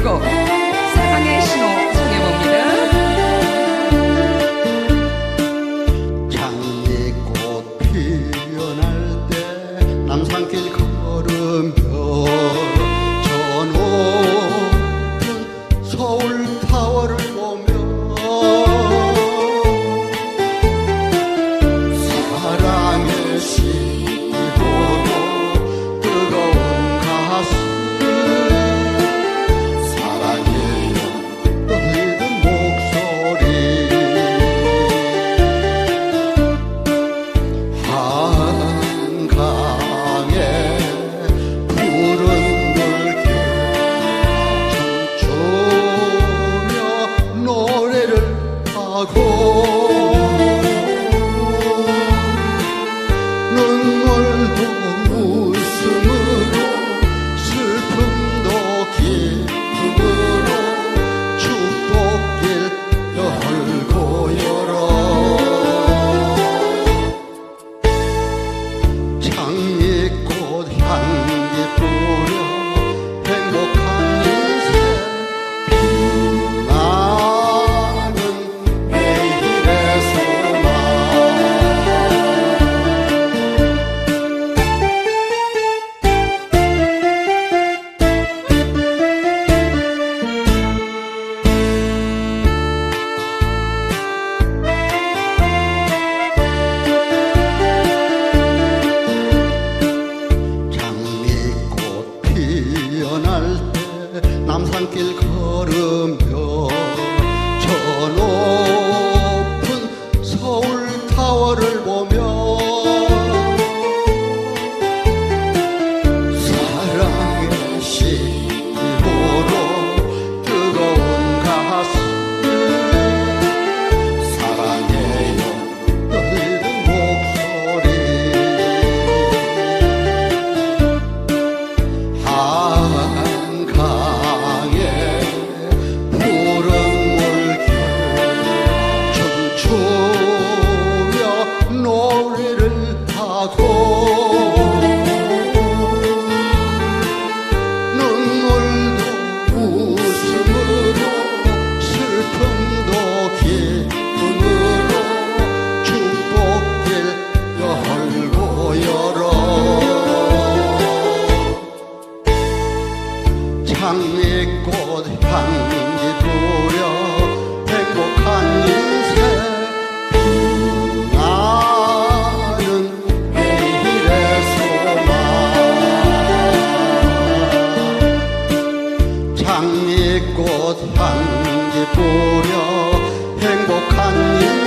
7곡 사랑의 신호 소개봅니다. 장미꽃 피어날 때 남산길 걸으며 저는 서울 타워를 보며 사랑의 신 고요로 남산길 걸으며 저 높은 서울 타워를 보며 장미꽃 한개 보려 행복한 일